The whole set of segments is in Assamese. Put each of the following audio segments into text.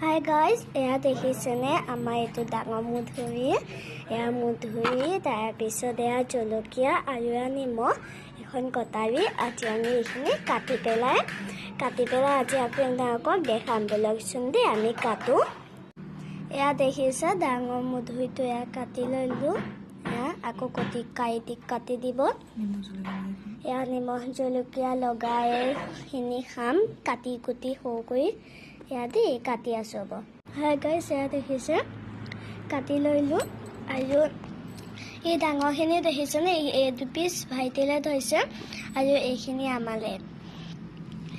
হাই গাইজ এয়া দেখিছেনে আমাৰ এইটো ডাঙৰ মধুৰি এয়া মধুৰি তাৰপিছত এয়া জলকীয়া আৰু এয়া নিমখ এখন কটাৰী আজি আমি এইখিনি কাটি পেলাই কাটি পেলাই আজি আপোনালোকক দেখাম বলকচোন দেই আমি কাটোঁ এয়া দেখিছে ডাঙৰ মধুৰিটো এয়া কাটি ল'লোঁ এয়া আকৌ কটি কাইটি কাটি দিব এয়া নিমখ জলকীয়া লগাই এইখিনি খাম কাটি কুটি সৰু কৰি দেই কাটি আছোঁ হ'ব হয় গাইছ এয়া দেখিছে। কাটি লৈলোঁ আৰু এই ডাঙৰখিনি দেখিছেনে এই দুপিচ ভাইটিলে থৈছে আৰু এইখিনি আমালৈ।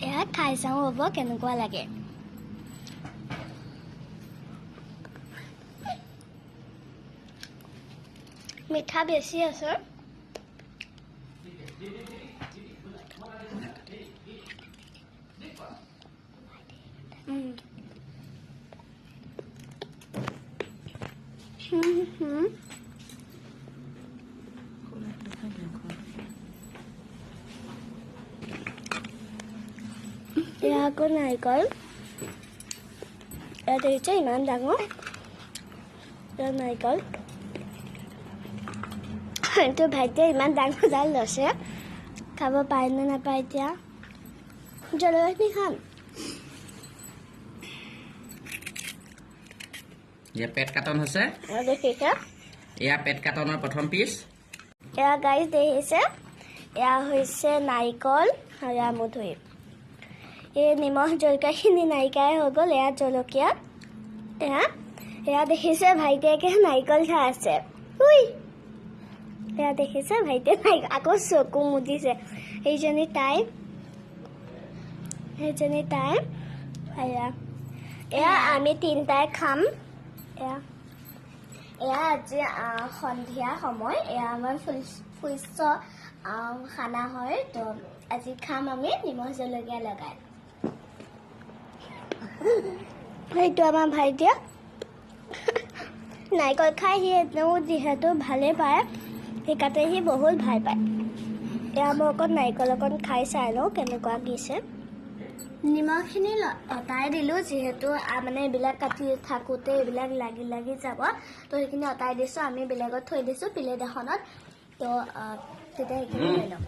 এয়া খাই চাওঁ হ'ব কেনেকুৱা লাগে। মিঠা বেছি আছে। হুম, হুম। এয়া আকৌ নাৰিকল এয়া দেখিছে ইমান ডাঙৰ এয়া নাৰিকল এইটো ভাইটিয়ে ইমান ডাঙৰ জাল লৈছে খাব পাৰে নে নাপায় এতিয়া জলকীয়াখিনি খাম এয়া পেট কাটন হৈছে। এয়া পেট কাটনৰ প্ৰথম পিচ এয়া গাইজ দেখিছে? এয়া হৈছে নাৰিকল আৰু এয়া মধুৰি। এই নিমখ জলকীয়াখিনি নাৰিকাই হৈ গ'ল এয়া জলকীয়া। এয়া এয়া দেখিছে ভাইটিয়াকে নাৰিকল খাই আছে। উই! এয়া দেখিছে ভাইটিয়ে নাৰিকল আকৌ চকু মুদিছে। এইজনী তাই সেইজনী তাই এয়া। এয়া আমি তিনিটাই খাম। এয়া। আজি সন্ধিয়া সময়। এয়া আমাৰ ফুইচ খানা হয়। তো আজি খাম আমি নিমখ জলকীয়া লগাই। সেইটো আমাৰ ভাইটিয়ে। নাৰিকল খাই সি এনেও যিহেতু ভালেই পায় সেইকাৰণে সি বহুত ভাল পায়। এয়া মই অকণ নাৰিকল অকণ খাই চাই লওঁ কেনেকুৱা দিছে। নিমখখিনি অঁতাই দিলোঁ যিহেতু মানে এইবিলাক কাটি থাকোঁতে এইবিলাক লাগি লাগি যাব। তো সেইখিনি অঁতাই দিছোঁ আমি বেলেগত থৈ দিছোঁ প্লেট এখনত। তো তেতিয়া সেইখিনি লৈ ল'ম।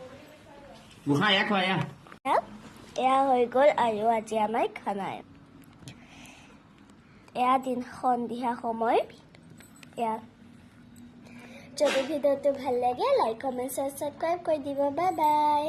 এয়া হৈ? গ'ল আৰু আজি আমাৰ খানাই এয়া দিন সন্ধিয়া সময়। এয়া। যদি ভিডিঅ'টো ভাল লাগে লাইক কমেণ্ট ছাবস্ক্ৰাইব কৰি দিব। Bye bye